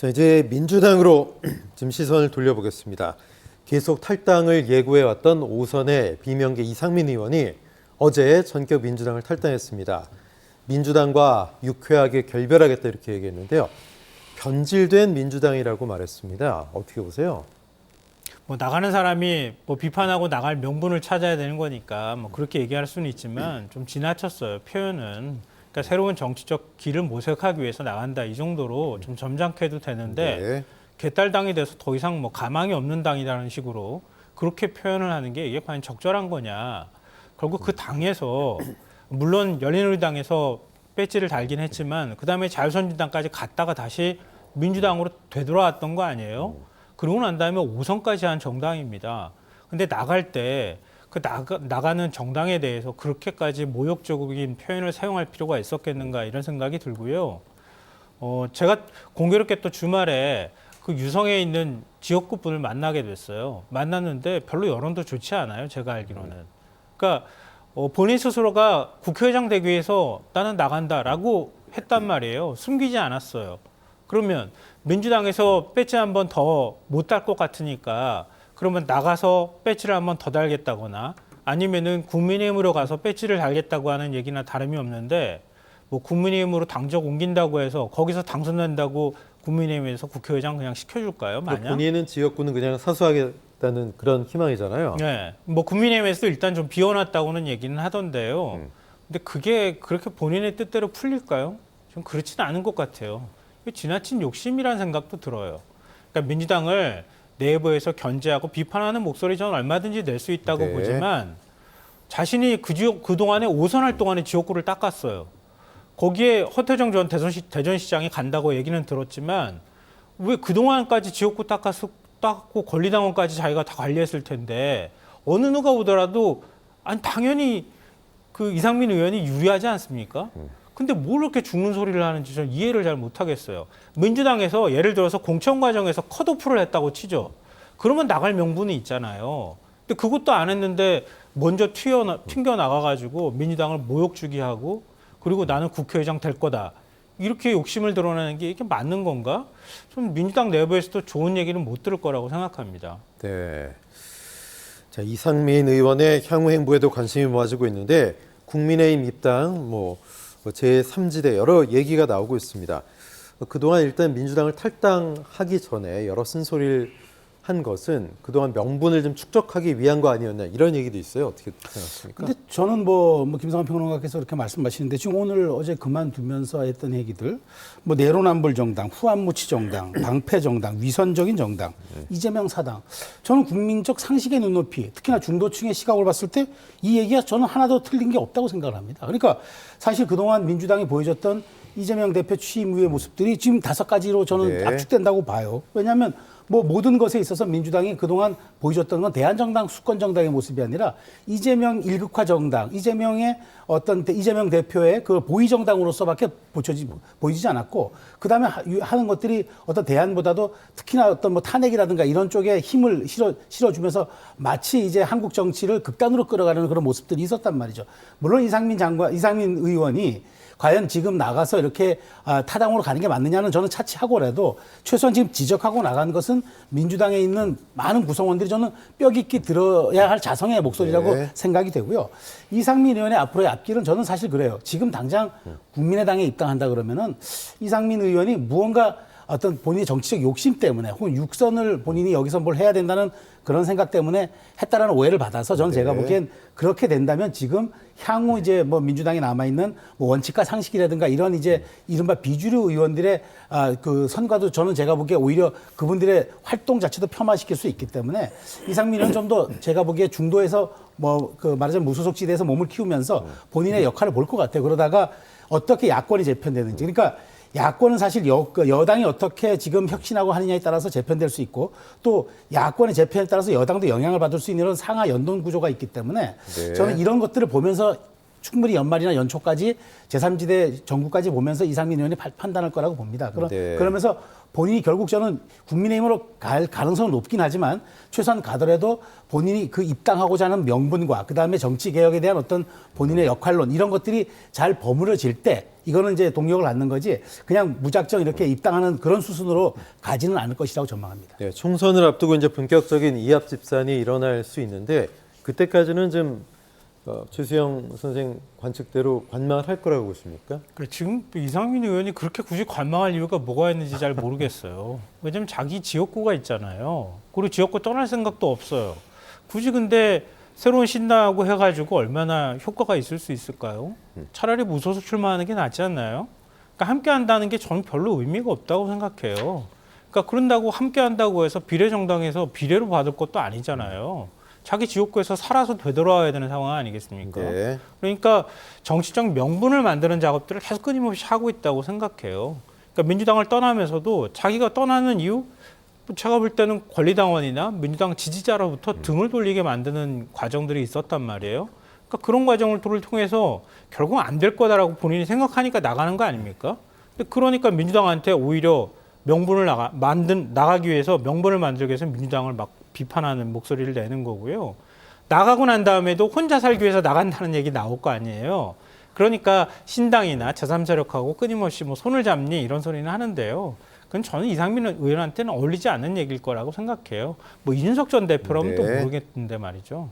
자, 이제 민주당으로 지금 시선을 돌려보겠습니다. 계속 탈당을 예고해왔던 오선의 비명계 이상민 의원이 어제 전격 민주당을 탈당했습니다. 민주당과 유쾌하게 결별하겠다 이렇게 얘기했는데요. 변질된 민주당이라고 말했습니다. 어떻게 보세요? 뭐 나가는 사람이 뭐 비판하고 나갈 명분을 찾아야 되는 거니까 뭐 그렇게 얘기할 수는 있지만 좀 지나쳤어요 표현은. 그러니까 새로운 정치적 길을 모색하기 위해서 나간다 이 정도로 좀 점잖게 해도 되는데 네. 개딸당이 돼서 더 이상 뭐 가망이 없는 당이라는 식으로 그렇게 표현을 하는 게 이게 과연 적절한 거냐. 결국 그 당에서 물론 열린우리당에서 배지를 달긴 했지만 그 다음에 자유선진당까지 갔다가 다시 민주당으로 되돌아왔던 거 아니에요? 그러고 난 다음에 5선까지 한 정당입니다. 근데 나갈 때 그 나가, 나가는 정당에 대해서 그렇게까지 모욕적인 표현을 사용할 필요가 있었겠는가 이런 생각이 들고요. 어, 제가 공교롭게 또 주말에 그 유성에 있는 지역구 분을 만나게 됐어요. 만났는데 별로 여론도 좋지 않아요. 제가 알기로는. 그러니까 어, 본인 스스로가 국회의장 되기 위해서 나는 나간다라고 했단 말이에요. 숨기지 않았어요. 그러면 민주당에서 배지 한번 더못달것 같으니까 그러면 나가서 배지를 한번 더 달겠다거나 아니면은 국민의힘으로 가서 배지를 달겠다고 하는 얘기나 다름이 없는데 뭐 국민의힘으로 당적 옮긴다고 해서 거기서 당선된다고 국민의힘에서 국회의장 그냥 시켜줄까요? 또 마냥? 본인은 지역구는 그냥 사수하겠다는 그런 희망이잖아요. 네, 뭐 국민의힘에서 일단 좀 비워놨다고는 얘기는 하던데요. 음. 근데 그게 그렇게 본인의 뜻대로 풀릴까요? 좀 그렇지는 않은 것 같아요. 지나친 욕심이라는 생각도 들어요. 그러니까 민주당을 내부에서 견제하고 비판하는 목소리 저는 얼마든지 낼 수 있다고 네. 보지만 자신이 그 지역 그 동안에 오선할 동안에 지역구를 닦았어요. 거기에 허태정 전 대전시, 대전시장이 간다고 얘기는 들었지만 왜 그동안까지 지역구 닦았, 닦고 권리당원까지 자기가 다 관리했을 텐데 어느 누가 오더라도 아니 당연히 그 이상민 의원이 유리하지 않습니까? 근데 뭘 그렇게 죽는 소리를 하는지 저는 이해를 잘 못하겠어요. 민주당에서 예를 들어서 공천 과정에서 컷오프를 했다고 치죠. 그러면 나갈 명분이 있잖아요. 근데 그것도 안 했는데 먼저 튀어 튕겨 나가가지고 민주당을 모욕 주기 하고 그리고 나는 국회의장 될 거다. 이렇게 욕심을 드러내는 게 이게 맞는 건가? 좀 민주당 내부에서도 좋은 얘기는 못 들을 거라고 생각합니다. 네. 자, 이상민 의원의 향후 행보에도 관심이 모아지고 있는데 국민의힘 입당 뭐 제3지대 여러 얘기가 나오고 있습니다. 그동안 일단 민주당을 탈당하기 전에 여러 쓴소리를 한 것은 그동안 명분을 좀 축적하기 위한 거 아니었나 이런 얘기도 있어요. 어떻게 생각하십니까? 근데 저는 뭐, 뭐 김성환 평론가께서 그렇게 말씀하시는데 지금 오늘 어제 그만두면서 했던 얘기들 뭐 내로남불 정당, 후한무치 정당, 방패 정당, 위선적인 정당, 이재명 사당. 저는 국민적 상식의 눈높이, 특히나 중도층의 시각을 봤을 때 이 얘기가 저는 하나도 틀린 게 없다고 생각을 합니다. 그러니까 사실 그동안 민주당이 보여줬던 이재명 대표 취임 후의 모습들이 지금 다섯 가지로 저는 네. 압축된다고 봐요. 왜냐하면 뭐 모든 것에 있어서 민주당이 그동안 보여줬던 건 대한정당 수권 정당의 모습이 아니라 이재명 일극화 정당, 이재명의 어떤 대- 이재명 대표의 그 보위정당으로서밖에 보여지, 보이지 않았고 그 다음에 하는 것들이 어떤 대안보다도 특히나 어떤 뭐 탄핵이라든가 이런 쪽에 힘을 실어, 실어주면서 마치 이제 한국 정치를 극단으로 끌어가려는 그런 모습들이 있었단 말이죠. 물론 이상민 장관, 이상민 의원이 과연 지금 나가서 이렇게 아, 타당으로 가는 게 맞느냐는 저는 차치하고라도 최소한 지금 지적하고 나간 것은 민주당에 있는 많은 구성원들이 저는 뼈 깊게 들어야 할 자성의 목소리라고 네. 생각이 되고요. 이상민 의원의 앞으로의 앞길은 저는 사실 그래요. 지금 당장 국민의당에 입당한다 그러면은 이상민 의원이 무언가 어떤 본인의 정치적 욕심 때문에 혹은 육선을 본인이 여기서 뭘 해야 된다는 그런 생각 때문에 했다라는 오해를 받아서 저는 제가 네. 보기엔 그렇게 된다면 지금 향후 이제 뭐 민주당에 남아 있는 뭐 원칙과 상식이라든가 이런 이제 이른바 비주류 의원들의 아 그 선과도 저는 제가 보기에 오히려 그분들의 활동 자체도 폄하시킬 수 있기 때문에 이상민 은 좀 더 제가 보기에 중도에서 뭐 그 말하자면 무소속 지대에서 몸을 키우면서 본인의 역할을 볼 것 같아요. 그러다가 어떻게 야권이 재편되는지 그러니까 야권은 사실 여, 그 여당이 어떻게 지금 혁신하고 하느냐에 따라서 재편될 수 있고 또 야권의 재편에 따라서 여당도 영향을 받을 수 있는 이런 상하 연동 구조가 있기 때문에 네. 저는 이런 것들을 보면서 충분히 연말이나 연초까지 제3지대 정부까지 보면서 이상민 의원이 파- 판단할 거라고 봅니다. 그러, 네. 그러면서 본인이 결국 저는 국민의힘으로 갈 가능성은 높긴 하지만 최소한 가더라도 본인이 그 입당하고자 하는 명분과 그다음에 정치 개혁에 대한 어떤 본인의 역할론 이런 것들이 잘 버무려질 때 이거는 이제 동력을 갖는 거지 그냥 무작정 이렇게 입당하는 그런 수순으로 가지는 않을 것이라고 전망합니다. 네, 총선을 앞두고 이제 본격적인 이합 집산이 일어날 수 있는데 그때까지는 좀 어, 최수영 선생 관측대로 관망할 거라고 보십니까? 그래, 지금 이상민 의원이 그렇게 굳이 관망할 이유가 뭐가 있는지 잘 모르겠어요. 왜냐면 자기 지역구가 있잖아요. 그리고 지역구 떠날 생각도 없어요. 굳이 근데 새로운 신당하고 해가지고 얼마나 효과가 있을 수 있을까요? 차라리 무소속 출마하는 게 낫지 않나요? 그러니까 함께 한다는 게 저는 별로 의미가 없다고 생각해요. 그러니까 그런다고 함께 한다고 해서 비례 정당에서 비례로 받을 것도 아니잖아요. 자기 지역구에서 살아서 되돌아와야 되는 상황 아니겠습니까? 네. 그러니까 정치적 명분을 만드는 작업들을 계속 끊임없이 하고 있다고 생각해요. 그러니까 민주당을 떠나면서도 자기가 떠나는 이유, 뭐 제가 볼 때는 권리당원이나 민주당 지지자로부터 등을 돌리게 만드는 과정들이 있었단 말이에요. 그러니까 그런 과정을 통해서 결국 안 될 거다라고 본인이 생각하니까 나가는 거 아닙니까? 근데 그러니까 민주당한테 오히려 명분을 나가 만든 나가기 위해서 명분을 만들기 위해서 민주당을 막 비판하는 목소리를 내는 거고요. 나가고 난 다음에도 혼자 살기 위해서 나간다는 얘기 나올 거 아니에요. 그러니까 신당이나 제3세력하고 끊임없이 뭐 손을 잡니 이런 소리는 하는데요. 그건 저는 이상민 의원한테는 어울리지 않는 얘기일 거라고 생각해요. 뭐 이준석 전 대표라면 또 네. 모르겠는데 말이죠.